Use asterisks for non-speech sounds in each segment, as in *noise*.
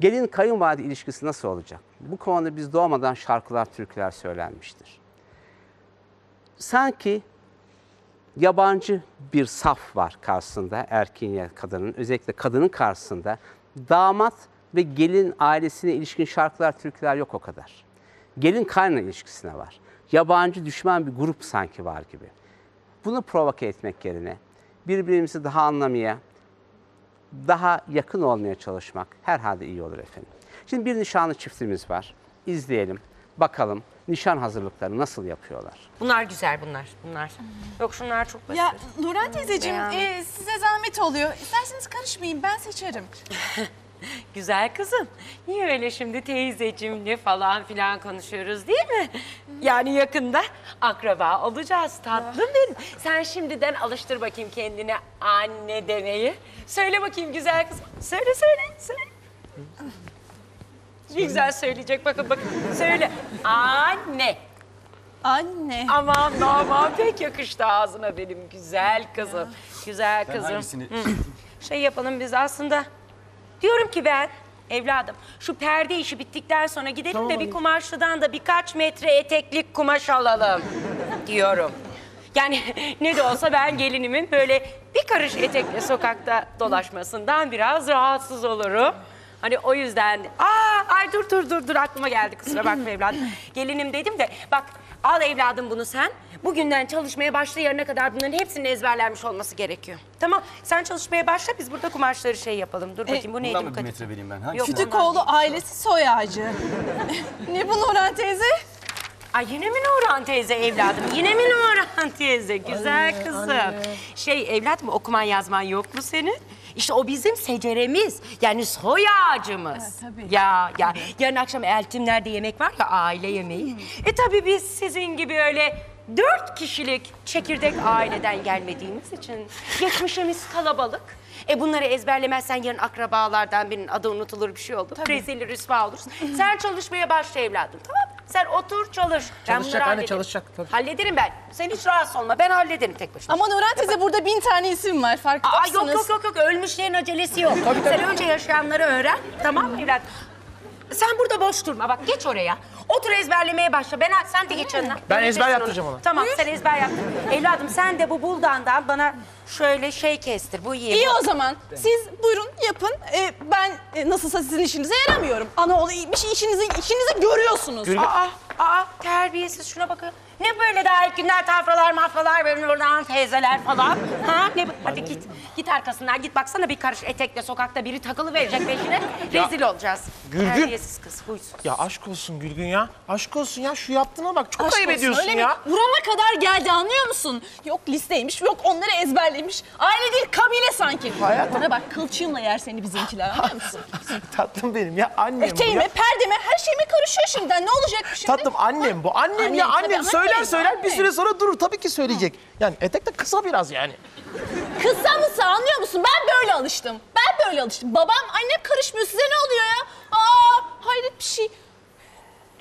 Gelin kayınvalide ilişkisi nasıl olacak? Bu konuda biz doğmadan şarkılar, türküler söylenmiştir. Sanki yabancı bir saf var karşısında erkeğin ya kadının özellikle kadının karşısında damat ve gelin ailesine ilişkin şarkılar türküler yok o kadar. Gelin kaynana ilişkisine var. Yabancı düşman bir grup sanki var gibi. Bunu provoke etmek yerine birbirimizi daha anlamaya, daha yakın olmaya çalışmak herhalde iyi olur efendim. Şimdi bir nişanlı çiftimiz var. İzleyelim, bakalım nişan hazırlıkları nasıl yapıyorlar. Bunlar güzel bunlar. Bunlar. Yok şunlar çok basit. Ya Nurhan teyzeciğim e, size zahmet oluyor. İsterseniz karışmayın ben seçerim. *laughs* *laughs* Güzel kızım. Niye öyle şimdi teyzecimle falan filan konuşuyoruz değil mi? Yani yakında akraba olacağız tatlım benim. Sen şimdiden alıştır bakayım kendine anne demeyi. Söyle bakayım güzel kızım. Söyle söyle söyle. Ne güzel söyleyecek bakın bakın. Söyle. Anne. Anne. Aman aman pek yakıştı ağzına benim güzel kızım. Güzel kızım. hangisini Şey yapalım biz aslında. Diyorum ki ben evladım şu perde işi bittikten sonra gidelim de bir kumaşçıdan da birkaç metre eteklik kumaş alalım *laughs* diyorum. Yani *laughs* ne de olsa ben gelinimin böyle bir karış etekle sokakta dolaşmasından biraz rahatsız olurum. Hani o yüzden aa ay dur dur dur dur aklıma geldi kusura bakma evladım. *clears throat* Gelinim dedim de bak al evladım bunu sen. Bugünden çalışmaya başlayana kadar bunların hepsinin ezberlenmiş olması gerekiyor. Tamam sen çalışmaya başla biz burada kumaşları şey yapalım. Dur bakayım bu neydi Bundan bu mı bir kadın? metre vereyim ben? Hangisi? Yok, Kütükoğlu ailesi soy ağacı. *laughs* ne bu Nurhan teyze? Ay yine mi Nurhan teyze evladım? Yine mi Nurhan teyze? Güzel kızım. Şey evladım okuman yazman yok mu senin? İşte o bizim seceremiz. Yani soy ağacımız. Ha, tabii. Ya ya yarın akşam Eltimler'de yemek var ya aile yemeği. E tabii biz sizin gibi öyle dört kişilik çekirdek aileden gelmediğimiz için geçmişimiz kalabalık. E bunları ezberlemezsen yarın akrabalardan birinin adı unutulur bir şey olur. Rezil rüsva olursun. Sen çalışmaya başla evladım tamam mı? Sen otur çalış. Ben Çalışacak anne, hallederim. çalışacak, tabii. Hallederim ben. Sen hiç rahatsız olma. Ben hallederim tek başıma. Ama Nurhan teyze burada bin tane isim var farkında Aa, mısınız? yok yok yok yok ölmüşlerin acelesi yok. Sen önce yaşayanları öğren. Tamam mı evlat? Sen burada boş durma bak geç oraya. Otur ezberlemeye başla. Ben sen de geç yanına. Ben ezber yaptıracağım ona. Tamam sen ezber yaptır. Evladım sen de bu buldandan bana şöyle şey kestir. Bu iyi. İyi o zaman. Siz buyurun yapın. Ee, ben e, nasılsa sizin işinize yaramıyorum. Anaoğlu iyiymiş işinizi, işinizi görüyorsunuz. Aa, aa terbiyesiz şuna bakın. Ne böyle daha ilk günler tafralar mafralar böyle oradan teyzeler falan. Ha ne bu- Hadi git. Git arkasından git baksana bir karış etekle sokakta biri takılı verecek peşine. Rezil olacağız. Gülgün. Terbiyesiz kız huysuz. Ya aşk olsun Gülgün ya. Aşk olsun ya şu yaptığına bak. Çok Aşk ayıp olsun, ediyorsun öyle ya. Mi? Vurana kadar geldi anlıyor musun? Yok listeymiş, yok onları ezberlemiş. Aile değil kabile sanki. Bana bak kılçığımla yer seni bizimkiler anlıyor musun? *laughs* Tatlım benim ya annem bu Eteğime, ya. perdeme her şeyime karışıyor şimdiden. Ne olacak bu şimdi? Tatlım annem bu. Annem, Annem, ya tabii annem söyler annem, söyler bir annem. süre sonra durur. Tabii ki söyleyecek. Yani etek de kısa biraz yani. Kısa mısa anlıyor musun? Ben böyle alıştım. Ben böyle alıştım. Babam, annem karışmıyor. Size ne oluyor ya? Aa, hayret bir şey.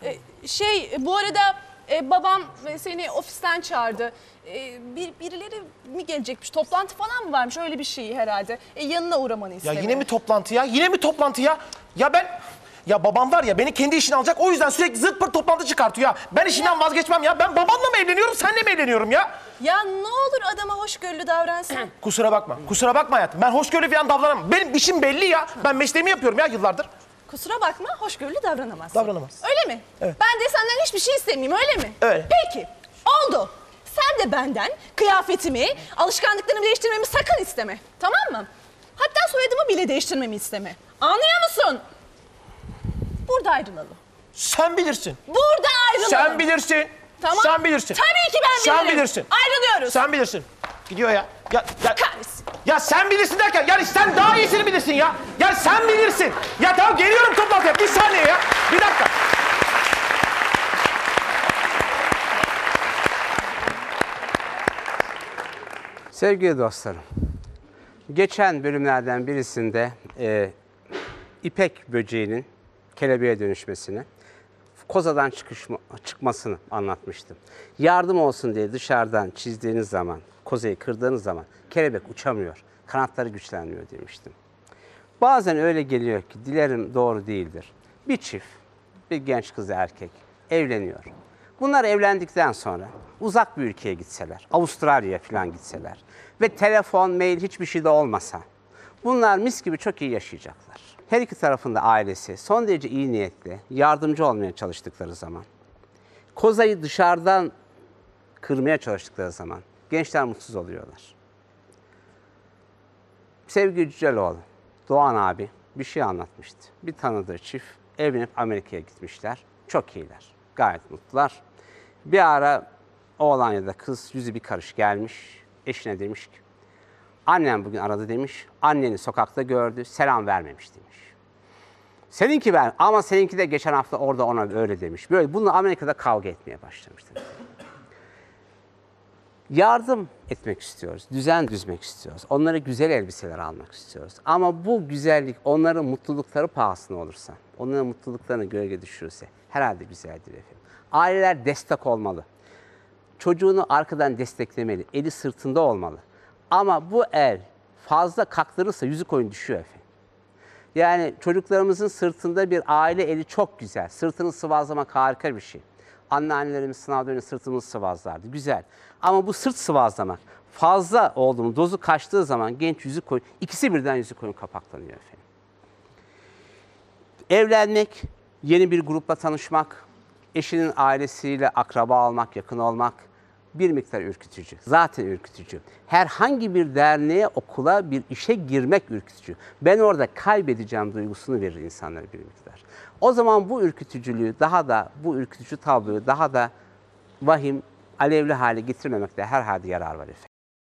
Ee, şey, bu arada e, babam e, seni ofisten çağırdı. Ee, bir, birileri mi gelecekmiş? Toplantı falan mı varmış? Öyle bir şey herhalde. E, yanına uğramanı Ya yine mi toplantı ya? Yine mi toplantı ya? Ya ben... Ya babam var ya beni kendi işine alacak o yüzden sürekli zırt pırt toplantı çıkartıyor ya. Ben işinden vazgeçmem ya. Ben babanla mı evleniyorum senle mi evleniyorum ya? Ya ne olur adama hoşgörülü davransın. *clears throat* Kusura bakma. Kusura bakma hayatım. Ben hoşgörülü falan davranamam. Benim işim belli ya. Ben mesleğimi yapıyorum ya yıllardır. Kusura bakma, hoşgörülü davranamazsın. Davranamaz. Öyle mi? Evet. Ben de senden hiçbir şey istemeyeyim, öyle mi? Öyle. Peki, oldu. Sen de benden kıyafetimi, alışkanlıklarımı değiştirmemi sakın isteme. Tamam mı? Hatta soyadımı bile değiştirmemi isteme. Anlıyor musun? Burada ayrılalım. Sen bilirsin. Burada ayrılalım. Sen bilirsin. Tamam. Sen bilirsin. Tabii ki ben bilirim. Sen bilirsin. Ayrılıyoruz. Sen bilirsin. Gidiyor ya. Ya, ya, Kahretsin. ya sen bilirsin derken yani sen daha iyisini bilirsin ya. Ya sen bilirsin. Ya tamam geliyorum toplantıya. Bir saniye ya. Bir dakika. Sevgili dostlarım, geçen bölümlerden birisinde e, ipek böceğinin kelebeğe dönüşmesini, kozadan çıkışma, çıkmasını anlatmıştım. Yardım olsun diye dışarıdan çizdiğiniz zaman, kozayı kırdığınız zaman kelebek uçamıyor, kanatları güçlenmiyor demiştim. Bazen öyle geliyor ki dilerim doğru değildir. Bir çift, bir genç kız erkek evleniyor. Bunlar evlendikten sonra uzak bir ülkeye gitseler, Avustralya'ya falan gitseler ve telefon, mail hiçbir şey de olmasa bunlar mis gibi çok iyi yaşayacaklar. Her iki tarafında ailesi son derece iyi niyetli, yardımcı olmaya çalıştıkları zaman, kozayı dışarıdan kırmaya çalıştıkları zaman gençler mutsuz oluyorlar. Sevgi Cüceloğlu, Doğan abi bir şey anlatmıştı. Bir tanıdığı çift evlenip Amerika'ya gitmişler. Çok iyiler. Gayet mutlular. Bir ara oğlan ya da kız yüzü bir karış gelmiş. Eşine demiş ki annem bugün aradı demiş. Anneni sokakta gördü. Selam vermemiş demiş. Seninki ver ama seninki de geçen hafta orada ona öyle demiş. Böyle bununla Amerika'da kavga etmeye başlamışlar. Yardım etmek istiyoruz, düzen düzmek istiyoruz. Onlara güzel elbiseler almak istiyoruz. Ama bu güzellik onların mutlulukları pahasına olursa, onların mutluluklarını gölge düşürürse herhalde güzeldir efendim. Aileler destek olmalı. Çocuğunu arkadan desteklemeli, eli sırtında olmalı. Ama bu el fazla kaktırırsa yüzü koyun düşüyor efendim. Yani çocuklarımızın sırtında bir aile eli çok güzel. Sırtını sıvazlamak harika bir şey. Anneannelerimiz sınavda önce sırtımızı sıvazlardı. Güzel. Ama bu sırt sıvazlamak fazla oldu mu, dozu kaçtığı zaman genç yüzü koyun, ikisi birden yüzü koyun kapaklanıyor efendim. Evlenmek, yeni bir grupla tanışmak, eşinin ailesiyle akraba olmak, yakın olmak bir miktar ürkütücü. Zaten ürkütücü. Herhangi bir derneğe, okula, bir işe girmek ürkütücü. Ben orada kaybedeceğim duygusunu verir insanlara bir miktar. O zaman bu ürkütücülüğü daha da, bu ürkütücü tabloyu daha da vahim, alevli hale getirmemekte herhalde yarar var efendim.